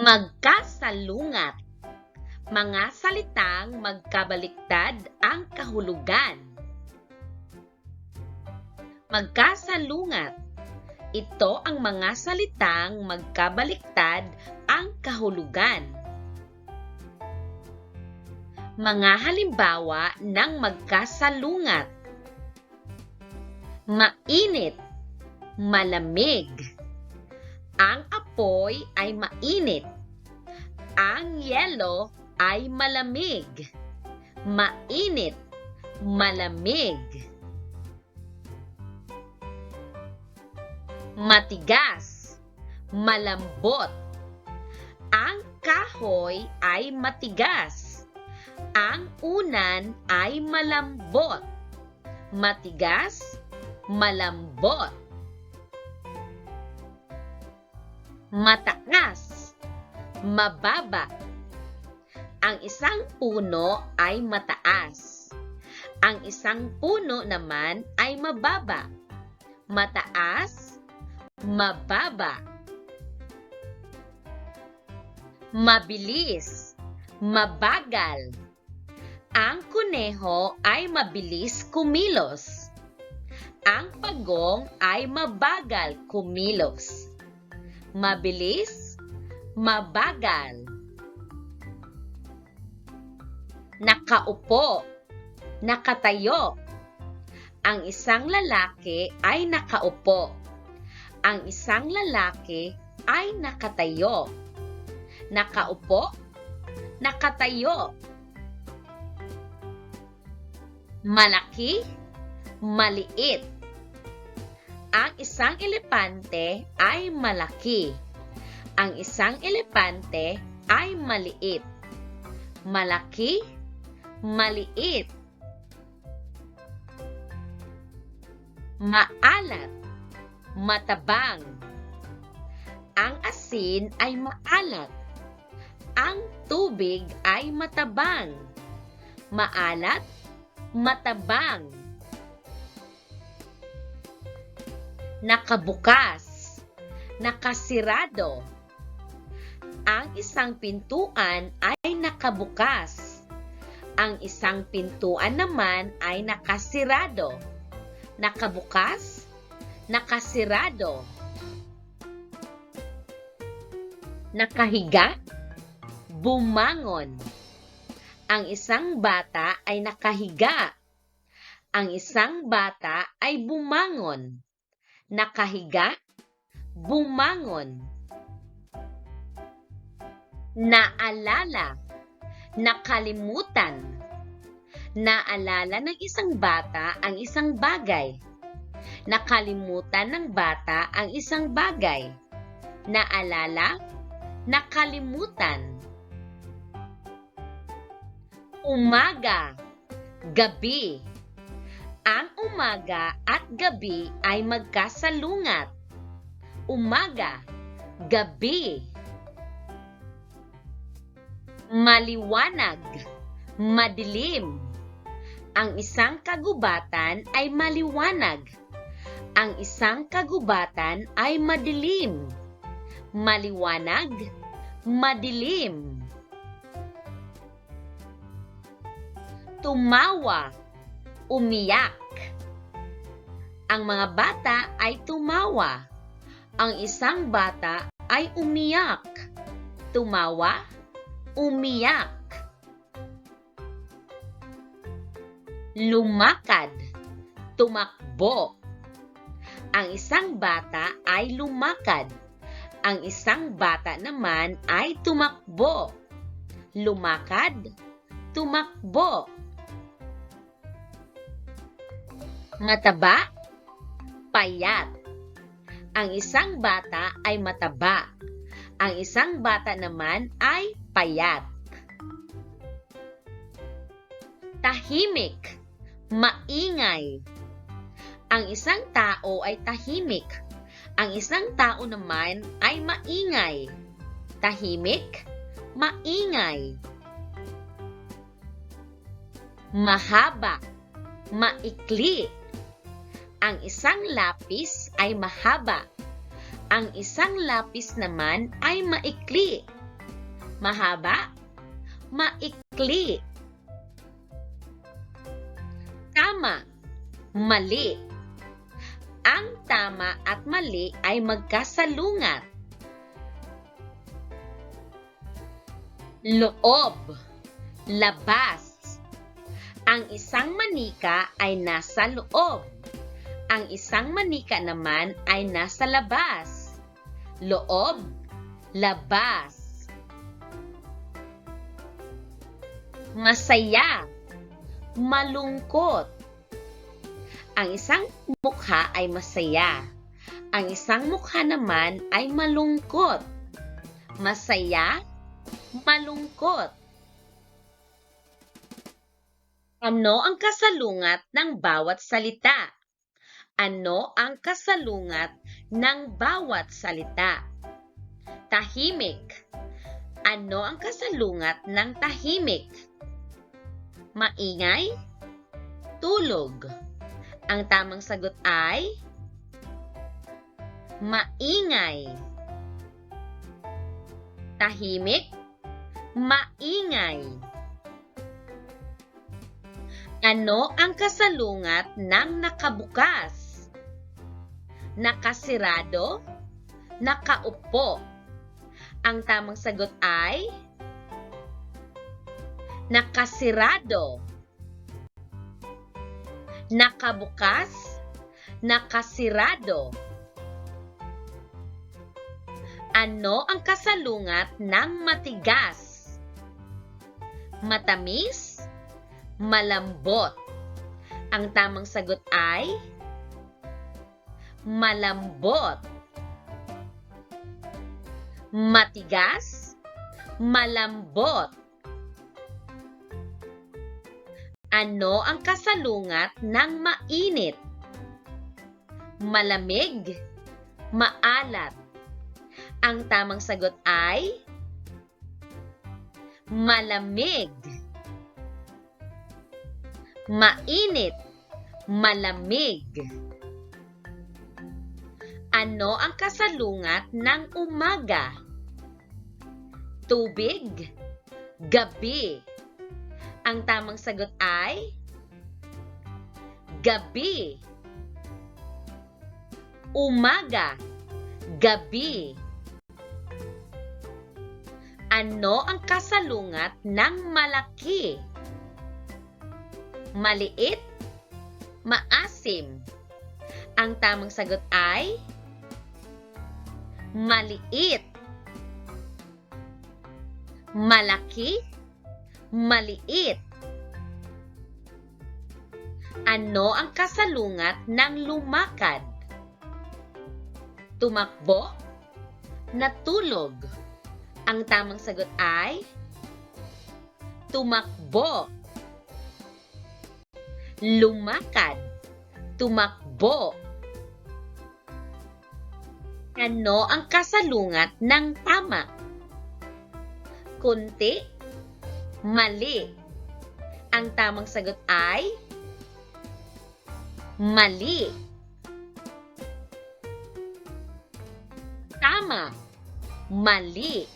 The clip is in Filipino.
Magkasalungat. Mga salitang magkabaliktad ang kahulugan. Magkasalungat. Ito ang mga salitang magkabaliktad ang kahulugan. Mga halimbawa ng magkasalungat. Mainit, malamig. Ang apoy ay mainit. Ang yelo ay malamig. Mainit, malamig. Matigas, malambot. Ang kahoy ay matigas. Ang unan ay malambot. Matigas, malambot. Mataas, mababa. Ang isang puno ay mataas. Ang isang puno naman ay mababa. Mataas, mababa. Mabilis, mabagal. Ang kuneho ay mabilis kumilos. Ang pagong ay mabagal kumilos. Mabilis, mabagal. Nakaupo, nakatayo. Ang isang lalaki ay nakaupo. Ang isang lalaki ay nakatayo. Nakaupo, nakatayo. Malaki, maliit. Ang isang elepante ay malaki. Ang isang elepante ay maliit. Malaki, maliit. Maalat, matabang. Ang asin ay maalat. Ang tubig ay matabang. Maalat, matabang. Nakabukas, nakasirado. Ang isang pintuan ay nakabukas. Ang isang pintuan naman ay nakasirado. Nakabukas, nakasirado. Nakahiga, bumangon. Ang isang bata ay nakahiga. Ang isang bata ay bumangon. Nakahiga, bumangon. Naalala, nakalimutan. Naalala ng isang bata ang isang bagay. Nakalimutan ng bata ang isang bagay. Naalala, nakalimutan. Umaga, gabi. Ang umaga at gabi ay magkasalungat. Umaga, gabi. Maliwanag, madilim. Ang isang kagubatan ay maliwanag. Ang isang kagubatan ay madilim. Maliwanag, madilim. Tumawa, umiyak. Ang mga bata ay tumawa. Ang isang bata ay umiyak. Tumawa, umiyak. Lumakad, tumakbo. Ang isang bata ay lumakad. Ang isang bata naman ay tumakbo. Lumakad, tumakbo. Mataba, payat. Ang isang bata ay mataba. Ang isang bata naman ay payat. Tahimik, maingay. Ang isang tao ay tahimik. Ang isang tao naman ay maingay. Tahimik, maingay. Mahaba, maikli. Ang isang lapis ay mahaba. Ang isang lapis naman ay maikli. Mahaba, maikli. Tama, mali. Ang tama at mali ay magkasalungat. Loob, labas. Ang isang manika ay nasa loob. Ang isang manika naman ay nasa labas. Loob, labas. Masaya, malungkot. Ang isang mukha ay masaya. Ang isang mukha naman ay malungkot. Masaya, malungkot. Ano ang kasalungat ng bawat salita? Ano ang kasalungat ng bawat salita? Tahimik. Ano ang kasalungat ng tahimik? Maingay? Tulog. Ang tamang sagot ay maingay. Tahimik? Maingay. Ano ang kasalungat ng nakabukas? Nakasirado? Nakaupo? Ang tamang sagot ay nakasirado. Nakabukas? Nakasirado. Ano ang kasalungat ng matigas? Matamis? Malambot. Ang tamang sagot ay malambot. Matigas, malambot. Ano ang kasalungat ng mainit? Malamig, maalat. Ang tamang sagot ay malamig. Mainit, malamig. Ano ang kasalungat ng umaga? Tubig, gabi. Ang tamang sagot ay gabi. Umaga, gabi. Ano ang kasalungat ng malaki? Maliit, maasim. Ang tamang sagot ay maliit. Malaki, maliit. Ano ang kasalungat ng lumakad? Tumakbo, natulog. Ang tamang sagot ay tumakbo. Lumakad, tumakbo. Ano ang kasalungat ng tama? Kunti, mali. Ang tamang sagot ay mali. Tama, mali.